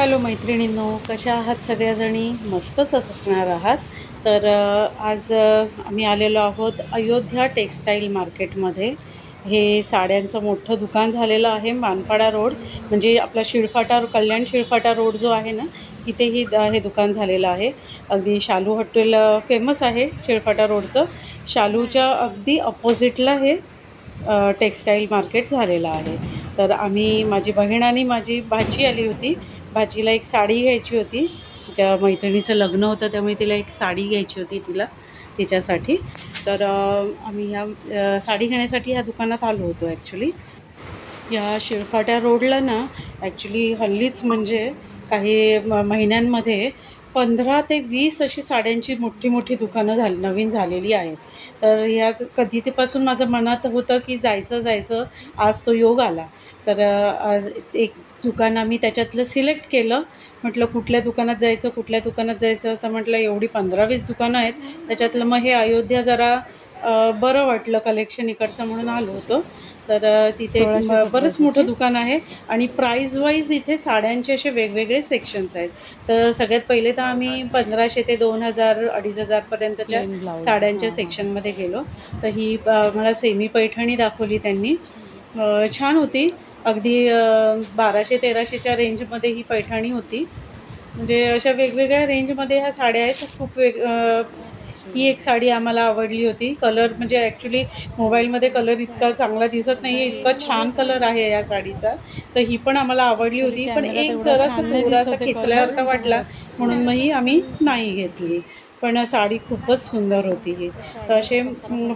Hello मैत्रिणींनो कशा आहात सगळ्याजणी? मस्तच असणार आहात. तर आज आम्ही आलेलो आहोत अयोध्या टेक्स्टाईल मार्केटमध्ये. हे साड्यांचं मोठं दुकान झालेलं आहे मानपाडा रोड. म्हणजे आपला शिळफाटा कल्याण शिळफाटा रोड जो आहे ना तिथेही द- हे दुकान झालेलं आहे. अगदी शालू हॉटेल फेमस आहे शिळफाटा रोडचं. शालूच्या अगदी अपोजिटला हे टेक्सटाईल टेक्स्टाईल मार्केट झालेलं आहे. तर आम्ही माझी बहीण आणि माझी भाची आली होती. भाचीला एक साडी घ्यायची होती. तिच्या मैत्रिणीचं लग्न होतं त्यामुळे तिला एक साडी घ्यायची होती तिला तिच्यासाठी. तर आम्ही ह्या साडी घेण्यासाठी ह्या दुकानात आलो होतो ॲक्च्युली या शिरफाट्या रोडला ना ॲक्च्युली हल्लीच म्हणजे काही म महिन्यांमध्ये पंधरा ते वीस अशी साड्यांची मोठी मोठी दुकानं झाली नवीन झालेली आहेत. तर ह्याच कधी तेपासून माझं मनात होतं की जायचं जायचं आज तो योग आला. तर एक दुकान आम्ही त्याच्यातलं सिलेक्ट केलं. म्हटलं कुठल्या दुकानात जायचं कुठल्या दुकानात जायचं? तर म्हटलं एवढी पंधरा वीस दुकानं आहेत. त्याच्यातलं मग हे अयोध्या जरा बरं वाटलं कलेक्शन इकडचं म्हणून आलो होतो. तर तिथे बरंच मोठं दुकान आहे आणि प्राईज वाईज इथे साड्यांचे असे वेगवेगळे सेक्शन्स आहेत. तर सगळ्यात पहिले तर आम्ही पंधराशे ते दोन हजार अडीच हजारपर्यंतच्या साड्यांच्या सेक्शनमध्ये गेलो. तर ही मला सेमी पैठणी दाखवली त्यांनी. छान होती. अगदी बाराशे तेराशेच्या रेंजमध्ये ही पैठणी होती. म्हणजे अशा वेगवेगळ्या रेंजमध्ये ह्या साड्या आहेत. खूप वेग ही एक साडी आम्हाला आवडली होती. कलर म्हणजे ॲक्च्युली मोबाईलमध्ये कलर इतका चांगला दिसत नाही आहे इतका छान कलर आहे या साडीचा. तर ही पण आम्हाला आवडली होती. पण एक जरासा थोडासा खेचल्यासारखा वाटला. म्हणून मग ही आम्ही नाही घेतली. पण साडी खूपच सुंदर होती ही. तर असे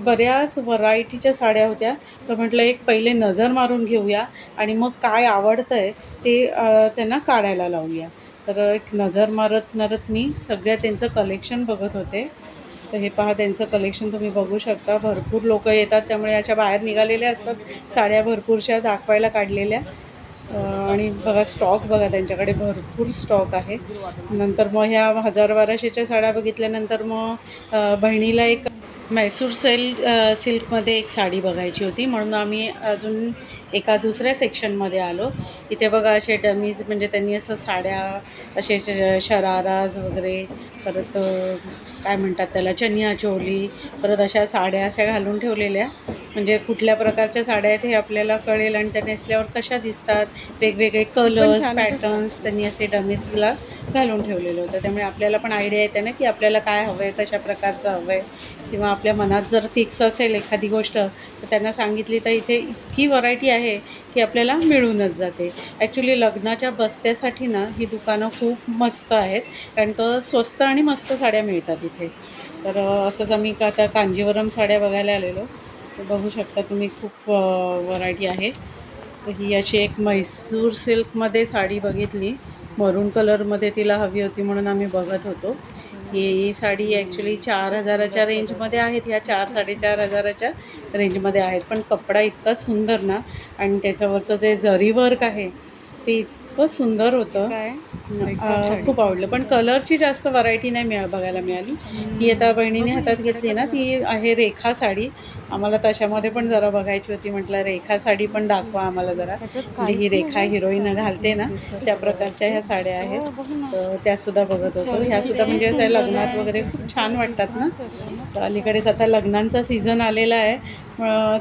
बऱ्याच व्हरायटीच्या साड्या होत्या. तर म्हटलं एक पहिले नजर मारून घेऊया आणि मग काय आवडतं आहे ते त्यांना काढायला लावूया. तर एक नजर मारत मारत मी सगळ्या त्यांचं कलेक्शन बघत होते. तर हे पहा त्यांचं कलेक्शन तुम्ही बघू शकता. भरपूर लोक येतात त्यामुळे अशा बाहेर निघालेल्या असतात. साड्या भरपूरशा दाखवायला काढलेल्या. आणि बघा स्टॉक बघा त्यांच्याकडे भरपूर स्टॉक आहे. नंतर मग ह्या हजार बाराशेच्या साड्या बघितल्यानंतर मग बहिणीला एक मैसूर सेल सिल्कमध्ये एक साडी बघायची होती. म्हणून आम्ही अजून एका दुसऱ्या सेक्शनमध्ये आलो. इथे बघा असे डमीज म्हणजे त्यांनी असं साड्या असे शराराज वगैरे परत काय म्हणतात त्याला चनिया चोली परत अशा साड्या अशा घालून ठेवलेल्या. म्हणजे कुठल्या प्रकारच्या साड्या आहेत हे आपल्याला कळेल आणि त्या नेसल्यावर कशा दिसतात? वेगवेगळे कलर्स पॅटर्न्स त्यांनी असे डमीजला घालून ठेवलेलं होतं. त्यामुळे आपल्याला पण आयडिया येते ना की आपल्याला काय हवं आहे कशा प्रकारचं हवं आहे किंवा आपल्या मनात जर फिक्स असेल एखादी गोष्ट तर त्यांना सांगितली तर इथे इतकी व्हरायटी आहे की आपल्याला मिळूनच जाते. ॲक्च्युली लग्नाच्या बस्त्यासाठी ना ही दुकानं खूप मस्त आहेत कारण का स्वस्त आणि मस्त साड्या मिळतात इथे. तर असंच आम्ही का त्या कांजीवरम साड्या बघायला आलेलो. बघू शकता तुम्ही खूप व्हरायटी आहे. तर ही अशी एक म्हैसूर सिल्कमध्ये साडी बघितली. मरून कलरमध्ये तिला हवी होती म्हणून आम्ही बघत होतो. ही साडी ॲक्च्युली चार हजाराच्या रेंजमध्ये आहेत. ह्या चार साडेचार हजाराच्या रेंजमध्ये आहेत. पण कपडा इतका सुंदर ना आणि त्याच्यावरचं जे जरी वर्क आहे ते इतकं सुंदर होतं. खूप आवडलं. पण कलरची जास्त व्हरायटी नाही मिळा बघायला मिळाली. ही आता बहिणीने हातात घेतली ना ती आहे रेखा साडी. आम्हाला तशामध्ये पण जरा बघायची होती म्हटलं रेखा साडी पण दाखवा आम्हाला जरा. म्हणजे ही रेखा हिरोईन घालते ना त्या प्रकारच्या ह्या साड्या आहेत. तर त्यासुद्धा बघत होतो. ह्यासुद्धा म्हणजे असं लग्नात वगैरे खूप छान वाटतात ना. तर अलीकडेच आता लग्नांचा सीझन आलेला आहे.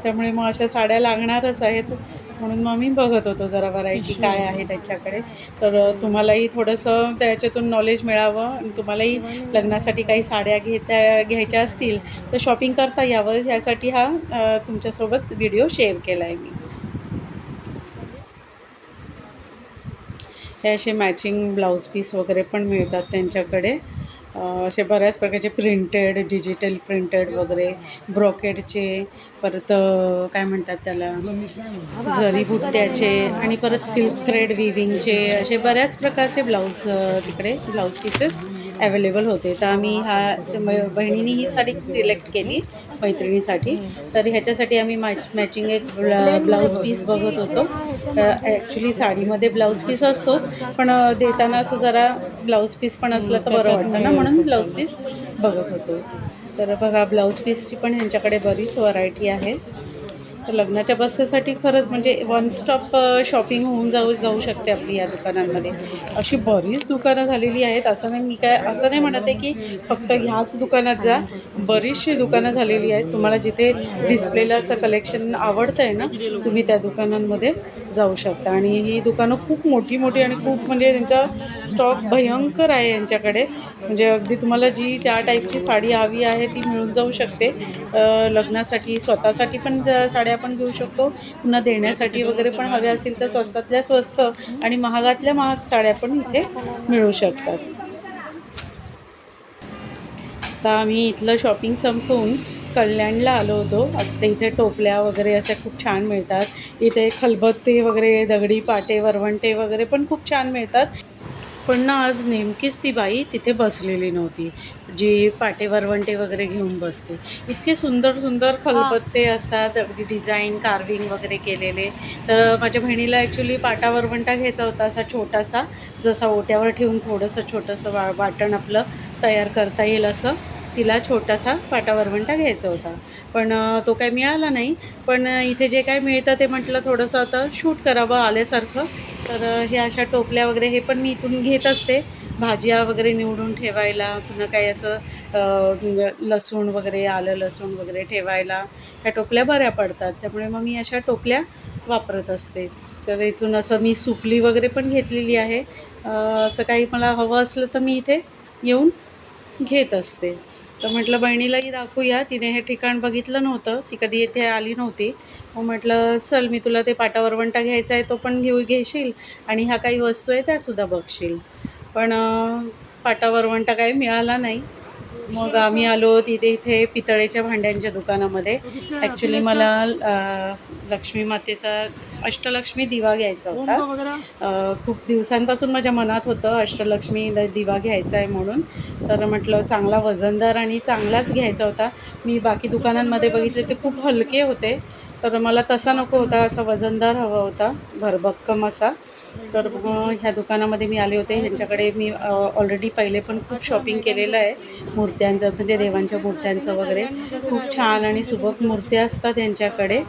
त्यामुळे मग अशा साड्या लागणारच आहेत. म्हणून मग मी बघत होतो जरा व्हरायटी काय आहे त्याच्याकडे. तर तुम्हालाही थोडंसं त्याच्यातून नॉलेज मिळावं आणि तुम्हालाही लग्नासाठी काही साड्या घेता घ्यायच्या असतील तर शॉपिंग करता यावं. ह्यासाठी हा तुमच्यासोबत व्हिडिओ शेअर केला आहे मी. हे असे मॅचिंग ब्लाऊज पीस वगैरे पण मिळतात त्यांच्याकडे. असे बऱ्याच प्रकारचे प्रिंटेड डिजिटल प्रिंटेड वगैरे ब्रॉकेडचे परत काय म्हणतात त्याला? जरी बुट्ट्याचे आणि परत सिल्क थ्रेड विविंगचे असे बऱ्याच प्रकारचे ब्लाऊज तिकडे ब्लाऊज पीसेस अवेलेबल होते. तर आम्ही हा बहिणीने ही साडी सिलेक्ट केली मैत्रिणीसाठी. तर ह्याच्यासाठी आम्ही मॅच मॅचिंग एक ब्ला ब्लाऊज पीस बघत होतो. ॲक्च्युली साडीमध्ये ब्लाऊज पीस असतोच पण देताना असं जरा ब्लाऊज पीस पण असलं तर बरं वाटतं ना म्हणून ब्लाऊज पीस बघत होतो. तर बघा ब्लाऊज पीसची पण ह्यांच्याकडे बरीच व्हरायटी आहे. तर लग्नाच्या बस्त्यासाठी खरंच म्हणजे वन स्टॉप शॉपिंग होऊन जाऊ जाऊ शकते आपली या दुकानांमध्ये. अशी बरीच दुकानं झालेली आहेत. असं नाही मी काय असं नाही म्हणत आहे की फक्त ह्याच दुकानात जा. बरीचशी दुकानं झालेली आहेत. तुम्हाला जिथे डिस्प्लेला असं कलेक्शन आवडतं आहे ना तुम्ही त्या दुकानांमध्ये जाऊ शकता. आणि ही दुकानं खूप मोठी मोठी आणि खूप म्हणजे त्यांचा स्टॉक भयंकर आहे यांच्याकडे. म्हणजे अगदी तुम्हाला जी ज्या टाईपची साडी हवी आहे ती मिळून जाऊ शकते. लग्नासाठी स्वतःसाठी पण साड्या आपण घेऊ शकतो. पुन्हा देण्यासाठी वगैरे पण हव्या असतील तर स्वस्तातल्या स्वस्त आणि महागातल्या महाग साड्या पण इथे मिळू शकतात. आता आम्ही इथलं शॉपिंग संपवून कल्याणला आलो होतो. आता इथे टोपल्या वगैरे अशा खूप छान मिळतात. इथे खलबत्ते वगैरे दगडी पाटे वरवंटे वगैरे पण खूप छान मिळतात. पण ना आज नेमकीच ती बाई तिथे बसलेली नव्हती जी पाटे वरवंटे वगैरे घेऊन बसते. इतके सुंदर सुंदर खलबत्ते असतात अगदी डिझाईन कार्विंग वगैरे केलेले. तर माझ्या बहिणीला ॲक्च्युली पाटा वरवंटा घ्यायचा होता असा छोटासा जसा ओट्यावर ठेवून थोडंसं छोटंसं वा वाटण आपलं तयार करता येईल असं. तिला छोटासा पाटा वरवंटा घ्यायचा होता. पण तो काय मिळाला नाही. पण इथे जे काय मिळतं ते म्हटलं थोडंसं आता शूट करावं आल्यासारखं. तर हे अशा टोपल्या वगैरे हे पण मी इथून घेत असते. भाज्या वगैरे निवडून ठेवायला पुन्हा काही असं लसूण वगैरे आलं लसूण वगैरे ठेवायला ह्या टोपल्या बऱ्या पडतात. त्यामुळे मग मी अशा टोपल्या वापरत असते. तर इथून असं मी सुपली वगैरे पण घेतलेली आहे. असं काही मला हवं असलं तर मी इथे येऊन घेत असते. तर म्हटलं बहिणीलाही दाखवूया. तिने हे ठिकाण बघितलं नव्हतं. ती कधी येथे आली नव्हती. मग म्हटलं चल मी तुला ते पाटावरवंटा घ्यायचा आहे तो पण घेऊ घेशील. आणि ह्या काही वस्तू आहे त्यासुद्धा बघशील. पण पाटावरवंटा काही मिळाला नाही. मग आम्ही आलो तिथे इथे पितळेच्या भांड्यांच्या दुकानामध्ये. ॲक्च्युली मला लक्ष्मी मातेचा अष्टलक्ष्मी दिवा घ्यायचा होता. खूप दिवसांपासून माझ्या मनात होतं अष्टलक्ष्मी दिवा घ्यायचा आहे म्हणून. तर म्हटलं चांगला वजनदार आणि चांगलाच घ्यायचा होता. मी बाकी दुकानांमध्ये बघितले ते खूप हलके होते. तर मला तसा नको होता असा वजनदार हवा होता भरभक्कम असा. तर ह्या दुकानामध्ये मी आले होते. ह्यांच्याकडे मी ऑलरेडी पहिले पण खूप शॉपिंग केलेलं आहे. मूर्त्यांचं म्हणजे देवांच्या मूर्त्यांचं वगैरे. खूप छान आणि सुबक मूर्त्या असतात यांच्याकडे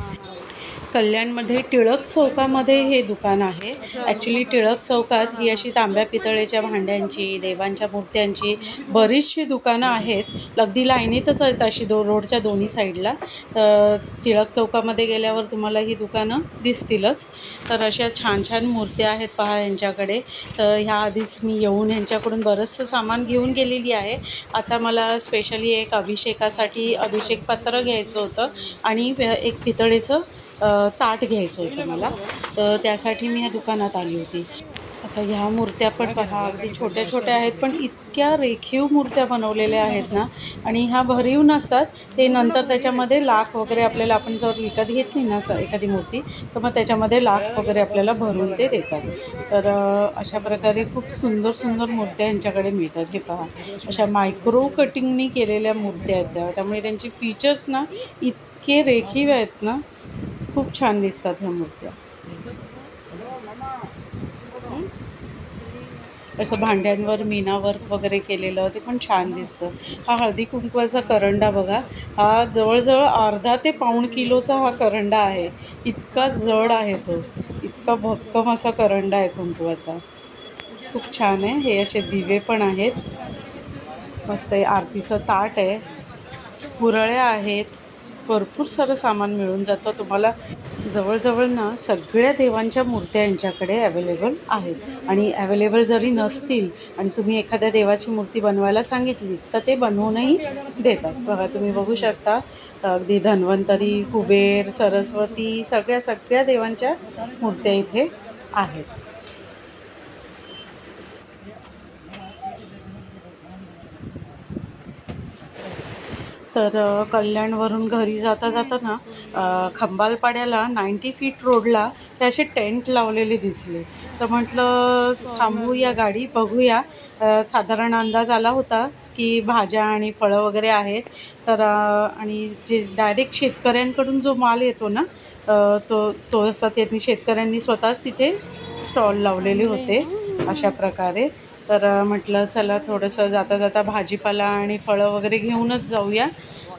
कल्याणमध्ये टिळक चौकामध्ये हे दुकान आहे. ॲक्च्युली टिळक चौकात ही अशी तांब्या पितळेच्या भांड्यांची देवांच्या मूर्त्यांची बरीचशी दुकानं आहेत. अगदी लाईनीतच आहेत अशी दो रोडच्या दोन्ही साईडला. तर टिळक चौकामध्ये गेल्यावर तुम्हाला ही दुकानं दिसतीलच. तर अशा छान छान मूर्त्या आहेत पहा यांच्याकडे. तर ह्या आधीच मी येऊन यांच्याकडून बरंचसं सामान घेऊन गेलेली आहे. आता मला स्पेशली एक अभिषेकासाठी अभिषेक पात्र घ्यायचं होतं आणि एक पितळेचं ताट घ्यायचं होतं मला. तर त्यासाठी मी ह्या दुकानात आली होती. आता ह्या मूर्त्या पण पहा अगदी छोट्या छोट्या आहेत पण इतक्या रेखीव मूर्त्या बनवलेल्या आहेत ना. आणि ह्या भरीव नसतात. ते नंतर त्याच्यामध्ये लाख वगैरे आपल्याला आपण जर विकत घेतली ना एखादी मूर्ती तर मग त्याच्यामध्ये लाख वगैरे आपल्याला भरून ते देतात. तर अशा प्रकारे खूप सुंदर सुंदर मूर्त्या यांच्याकडे मिळतात. हे पहा. अशा मायक्रो कटिंगनी केलेल्या मूर्त्या आहेत त्या. त्यामुळे त्यांची फीचर्स ना इत इतके रेखीव आहेत ना खूप छान दिसतात ह्या मूर्त्या. असं भांड्यांवर मीना वर्क वगैरे केलेलं ते पण छान दिसतं. हा हळदी कुंकवाचा करंडा बघा. हा जवळजवळ अर्धा ते पाऊण किलोचा हा करंडा आहे. इतका जड आहे तो. इतका भक्कम असा करंडा आहे कुंकवाचा. खूप छान आहे. हे असे दिवे पण आहेत. मस्त आहे. आरतीचं ताट आहे. पुरळ्या आहेत. भरपूर सारं सामान मिळून जातं. तुम्हाला जवळजवळ ना सगळ्या देवांच्या मूर्त्या यांच्याकडे अवेलेबल आहेत. आणि अवेलेबल जरी नसतील आणि तुम्ही एखाद्या देवाची मूर्ती बनवायला सांगितली तर ते बनवूनही देतात. बघा तुम्ही बघू शकता अगदी धन्वंतरी कुबेर सरस्वती सगळ्या सगळ्या देवांच्या मूर्त्या इथे आहेत. तर कल्याणवरून घरी जाता जाता ना खंबालपाड्याला नाईंटी फीट रोडला ते असे टेंट लावलेले दिसले. तर म्हटलं थांबूया गाडी बघूया. साधारण अंदाज आला होताच की भाज्या आणि फळं वगैरे आहेत. तर आणि जे डायरेक्ट शेतकऱ्यांकडून जो माल येतो ना तो तो असा त्यांनी शेतकऱ्यांनी स्वतःच तिथे स्टॉल लावलेले होते अशा प्रकारे. तर म्हटलं चला थोडंसं जाता जाता भाजीपाला आणि फळं वगैरे घेऊनच जाऊया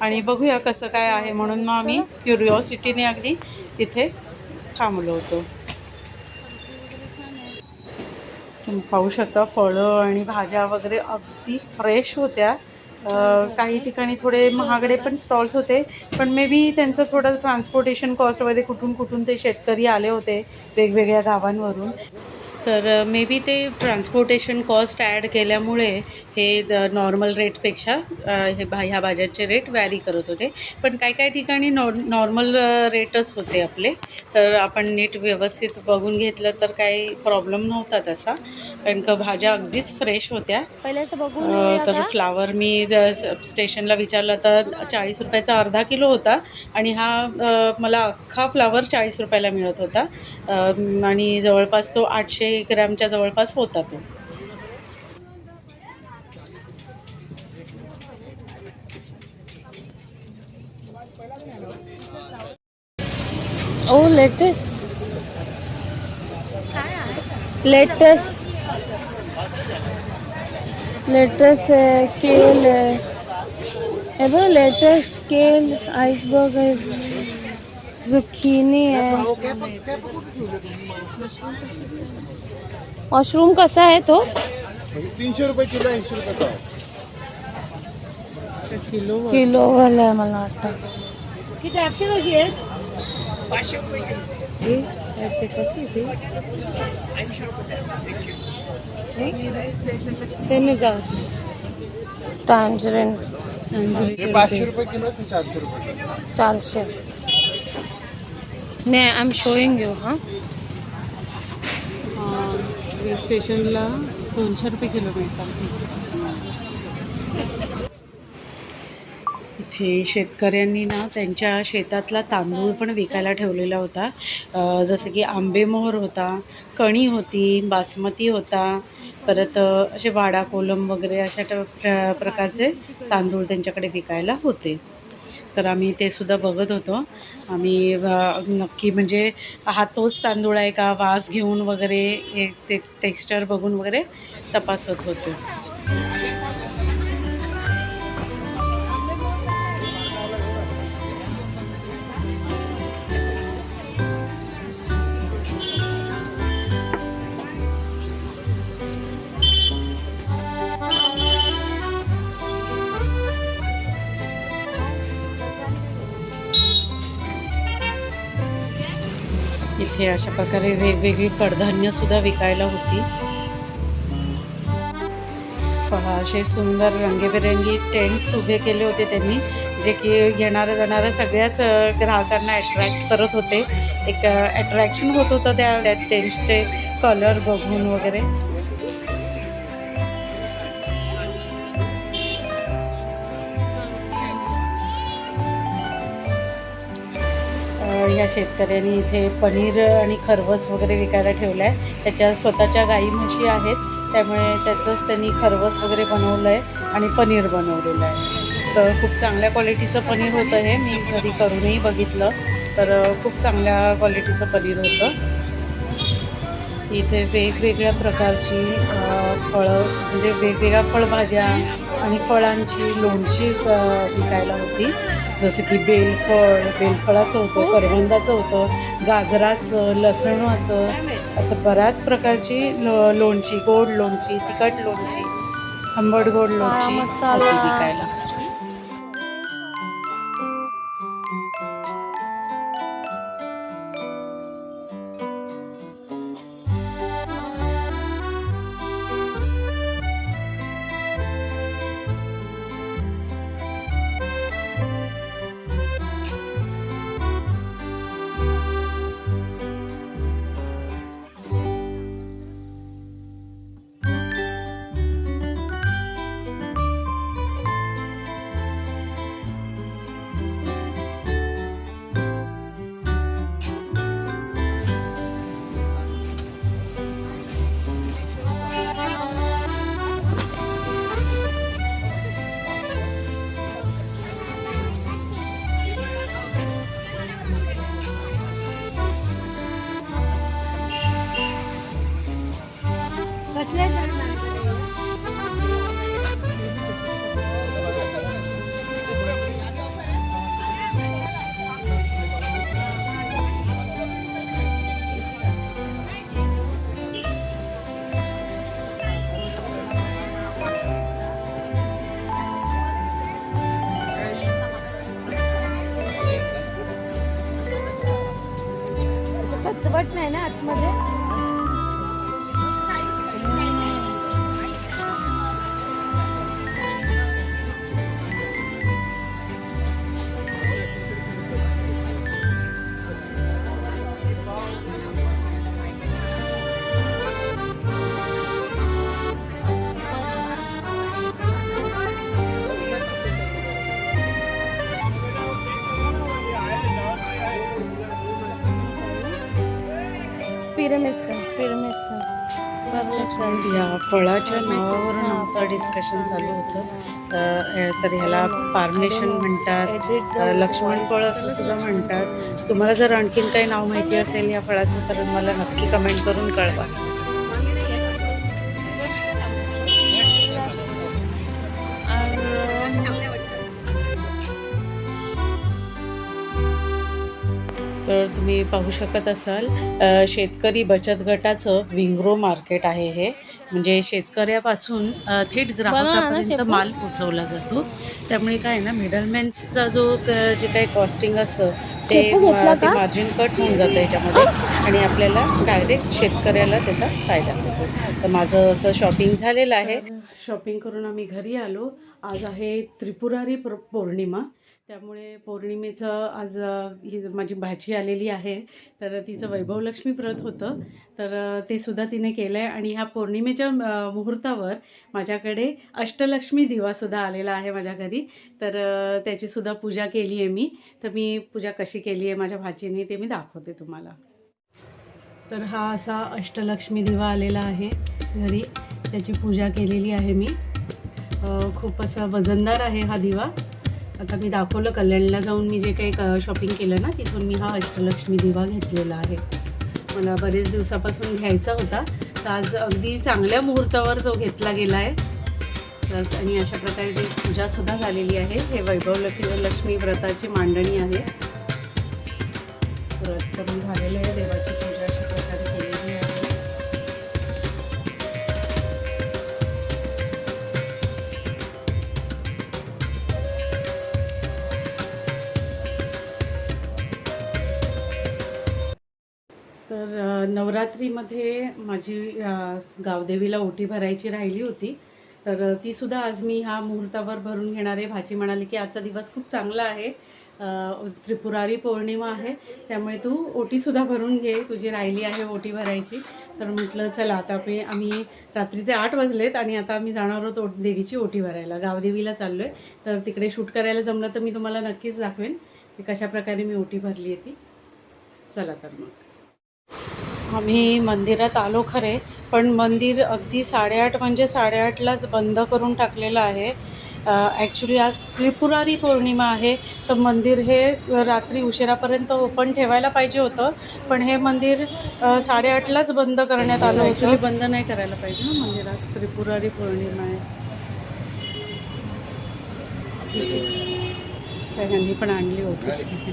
आणि बघूया कसं काय आहे म्हणून मग आम्ही क्युरिओसिटीने अगदी तिथे थांबलो होतो. तुम्ही पाहू शकता फळं आणि भाज्या वगैरे अगदी फ्रेश होत्या. काही ठिकाणी थोडे महागडे पण स्टॉल्स होते पण मे बी त्यांचं थोडं ट्रान्सपोर्टेशन कॉस्ट वगैरे कुठून कुठून ते शेतकरी आले होते वेगवेगळ्या गावांवरून. तर मे बी ते ट्रान्सपोर्टेशन कॉस्ट ॲड केल्यामुळे हे नॉर्मल रेटपेक्षा हे भा ह्या भाज्यांचे रेट व्हॅरी करत होते. पण काही काही ठिकाणी नॉर नॉर्मल रेटच होते आपले. तर आपण नीट व्यवस्थित बघून घेतलं तर काही प्रॉब्लेम नव्हता तसा. कारण का भाज्या अगदीच फ्रेश होत्या. तर? फ्लावर मी स्टेशनला विचारलं तर चाळीस रुपयाचा अर्धा किलो होता. आणि हा मला अख्खा फ्लावर चाळीस रुपयाला मिळत होता. आणि जवळपास तो आठशे ग्रॅमच्या जवळपास होता तो. ओ लेटेस लेटेस लेटेस आहे केल आहे हे बघ लेटेस केल आईसबर्ग आहे झुकिनी आहे मशरूम कसा आहे तो? तीनशे रुपये किलो ऐंशी रुपये किलो किलो वाला आहे मला वाटतं. ती द्राक्षे कशी आहेत ते? नाही का टांजरेन पाचशे रुपये किलो आहे, चारशे रुपये चारशे. नाही आय एम शोईंग यू हाँ. स्टेशनला दोनशे रुपये किलो मिळतात. इथे शेतकऱ्यांनी ना त्यांच्या शेतातला तांदूळ पण विकायला ठेवलेला होता. जसं की आंबेमोहर होता कणी होती बासमती होता परत असे वाडा कोलम वगैरे अशा ट- प्र प्रकारचे तांदूळ त्यांच्याकडे विकायला होते. तर आम्ही ते सुद्धा बघत होतो. आम्ही नक्की म्हणजे हा तोच तांदूळ आहे का? वास घेऊन वगैरे हे ते टेक्स्चर बघून वगैरे तपासत होतो. इथे अशा प्रकारे वेगवेगळी कडधान्यसुद्धा विकायला होती. पहा असे सुंदर रंगीबेरंगी टेंट्स उभे केले होते त्यांनी जे की येणाऱ्या जाणाऱ्या सगळ्याच ग्राहकांना अट्रॅक्ट करत होते. एक अट्रॅक्शन होत होतं त्या त्या टेंट्सचे कलर बघून वगैरे. अ, ह्या शेतकऱ्यांनी इथे पनीर आणि खरवस वगैरे विकायला ठेवलं आहे त्याच्या स्वतःच्या गाई म्हशी आहेत. त्यामुळे त्याचंच त्यांनी खरवस वगैरे बनवलं आहे आणि पनीर बनवलेलं आहे. तर खूप चांगल्या क्वालिटीचं पनीर होतं हे. मी घरी करूनही बघितलं. तर खूप चांगल्या क्वालिटीचं पनीर होतं. इथे वेगवेगळ्या प्रकारची फळं म्हणजे वेगवेगळ्या फळभाज्या आणि फळांची लोणची विकायला होती. जसं की बेलफळ बेलफळाचं होतं करवंदाचं होतं गाजराचं लसणाचं असं बऱ्याच प्रकारची लो लोणची गोड लोणची तिखट लोणची आंबट गोड लोणची विकायला. नाही ना आतमध्ये? या फळाच्या नावावरून आमचं डिस्कशन चालू होतं. तर ह्याला पार्नेशन म्हणतात लक्ष्मण फळ असं सुद्धा म्हणतात. तुम्हाला जर आणखीन काही नाव माहिती असेल या फळाचं तर मला नक्की कमेंट करून कळवा. तर तुम्ही पाहू शकत असाल शेतकरी बचत गटाचं विंग्रो मार्केट आहे हे. म्हणजे शेतकऱ्यापासून थेट ग्राहकापर्यंत माल पोचवला जातो. त्यामुळे काय आहे ना मिडलमॅन्सचा जो जे काही कॉस्टिंग असतं ते ते? मार्जिन कट होऊन जातं याच्यामध्ये. आणि आपल्याला डायरेक्ट शेतकऱ्याला त्याचा फायदा होतो. तर माझं असं शॉपिंग झालेलं आहे. शॉपिंग करून आम्ही घरी आलो. आज आहे त्रिपुरारी प्र- पौर्णिमा. त्यामुळे पौर्णिमेचं आज ही माझी भाची आलेली आहे तर तिचं वैभवलक्ष्मी व्रत होतं. तर ते सुद्धा तिने केलं आहे आणि ह्या पौर्णिमेच्या मुहूर्तावर माझ्याकडे अष्टलक्ष्मी दिवासुद्धा आलेला आहे माझ्या घरी. तर त्याचीसुद्धा पूजा केली आहे मी. तर मी पूजा कशी केली आहे माझ्या भाचीने ते मी दाखवते तुम्हाला. तर हा असा अष्टलक्ष्मी दिवा आलेला आहे घरी. त्याची पूजा केलेली आहे मी. खूप असा वजनदार आहे हा दिवा. आता मी दाखवलं कल्याणला जाऊन मी जे काही शॉपिंग केलं ना तिथून मी हा अष्टलक्ष्मी दिवा घेतलेला आहे. मला बरेच दिवसापासून घ्यायचा होता. तर आज अगदी चांगल्या मुहूर्तावर जो घेतला गेला आहे तर आणि अशा प्रकारे ती पूजासुद्धा झालेली आहे. हे वैभव लक्ष्मी लक्ष्मी व्रताची मांडणी आहे. व्रत करून झालेलं आहे. नवरात्रीमध्ये माझी गावदेवीला ओटी भरायची राहिली होती. तर तीसुद्धा आज मी ह्या मुहूर्तावर भरून घेणार आहे. भाची म्हणाली की आजचा दिवस खूप चांगला आहे. त्रिपुरारी पौर्णिमा आहे. त्यामुळे तू ओटीसुद्धा भरून घे. तुझी राहिली आहे ओटी भरायची. तर म्हटलं चला आता आम्ही आम्ही रात्रीचे आठ वाजलेत आणि आता आम्ही जाणार आहोत ओट देवीची ओटी भरायला. गावदेवीला चाललो आहे तर तिकडे शूट करायला जमलं तर मी तुम्हाला नक्कीच दाखवेन की कशा प्रकारे मी ओटी भरली आहे ती. चला तर मग. आम्ही मंदिरात आलो खरे पण मंदिर अगदी साडेआठ म्हणजे साडेआठलाच बंद करून टाकलेलं आहे. ॲक्च्युली आज त्रिपुरारी पौर्णिमा आहे तर मंदिर हे रात्री उशिरापर्यंत ओपन ठेवायला पाहिजे होतं पण हे मंदिर साडेआठलाच बंद करण्यात आलं होतं. बंद नाही करायला पाहिजे ना मंदिर आज त्रिपुरारी पौर्णिमा आहे. ह्यांनी पण आणली होती.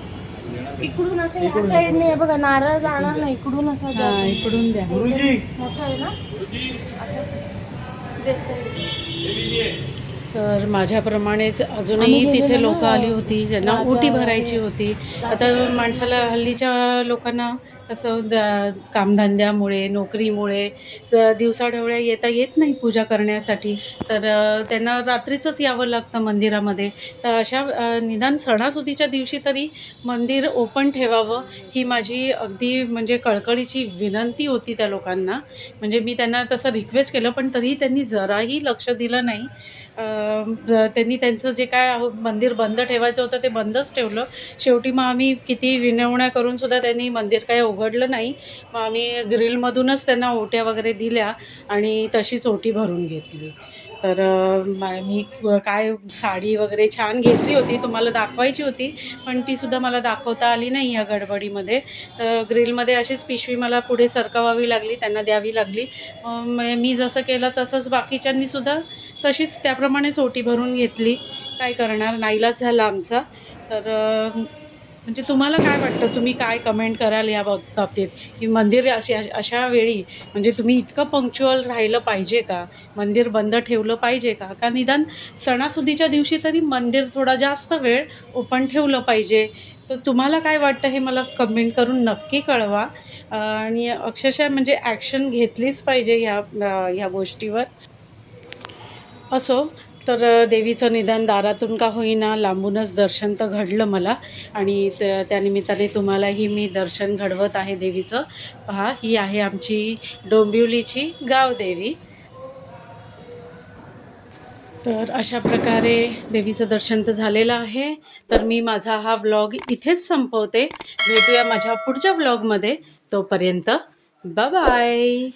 इकडून असं ह्या साईडने आहे बघा नारळ जाणार नाही. इकडून असं हा जातं. इकडून द्या. मोठं आहे ना? असं. देते. तर माझ्याप्रमाणेच अजूनही तिथे लोक आली होती ज्यांना ओटी. भरायची होती. आता माणसाला हल्लीच्या लोकांना कसं कामधंद्यामुळे नोकरीमुळे स- दिवसाढवळ्या येता येत नाही पूजा करण्यासाठी. तर त्यांना रात्रीचंच यावं लागतं मंदिरामध्ये. तर अशा निदान सणासुदीच्या दिवशी तरी मंदिर ओपन ठेवावं ही माझी अगदी म्हणजे कळकळीची विनंती होती त्या लोकांना. म्हणजे मी त्यांना तसं रिक्वेस्ट केलं पण तरीही त्यांनी जराही लक्ष दिलं नाही. त्यांनी त्यांचं जे काय मंदिर बंद ठेवायचं होतं ते बंदच ठेवलं. शेवटी मग आम्ही किती विनवण्या करून सुद्धा त्यांनी मंदिर काही उघडलं नाही. मग आम्ही ग्रिलमधूनच त्यांना ओट्या वगैरे दिल्या आणि तशीच ओटी भरून घेतली. तर मी काय साडी वगैरे छान घेतली होती तुम्हाला दाखवायची होती पण तीसुद्धा मला दाखवता आली नाही या गडबडीमध्ये. तर ग्रिलमध्ये अशीच पिशवी मला पुढे सरकवावी लागली त्यांना द्यावी लागली. म- मी जसं केलं तसंच बाकीच्यांनी सुद्धा तशीच त्याप्रमाणेच ओटी भरून घेतली. काय करणार? नाईलाज झाला आमचा. तर म्हणजे तुम्हाला काय वाटतं? तुम्ही काय कमेंट कराल या बाब बाबतीत? की मंदिर अशी अशा वेळी म्हणजे तुम्ही इतकं पंक्च्युअल राहिलं पाहिजे का? मंदिर बंद ठेवलं पाहिजे का? का निदान सणासुदीच्या दिवशी तरी मंदिर थोडा जास्त वेळ ओपन ठेवलं पाहिजे? तर तुम्हाला काय वाटतं हे मला कमेंट करून नक्की कळवा. आणि अक्षरशः म्हणजे ॲक्शन घेतलीच पाहिजे ह्या ह्या गोष्टीवर. असो तर देवीचं निदान दारातून का होईना लांबूनच दर्शन तर घडलं मला आणि त्यानिमित्ताने तुम्हालाही मी दर्शन घडवत आहे देवीचं. पहा ही आहे आमची डोंबिवलीची गावदेवी तर अशा प्रकारे देवीचं दर्शन तर झालेलं आहे. तर मी माझा हा व्लॉग इथेच संपवते. भेटूया माझ्या पुढच्या व्लॉगमध्ये. तोपर्यंत बाय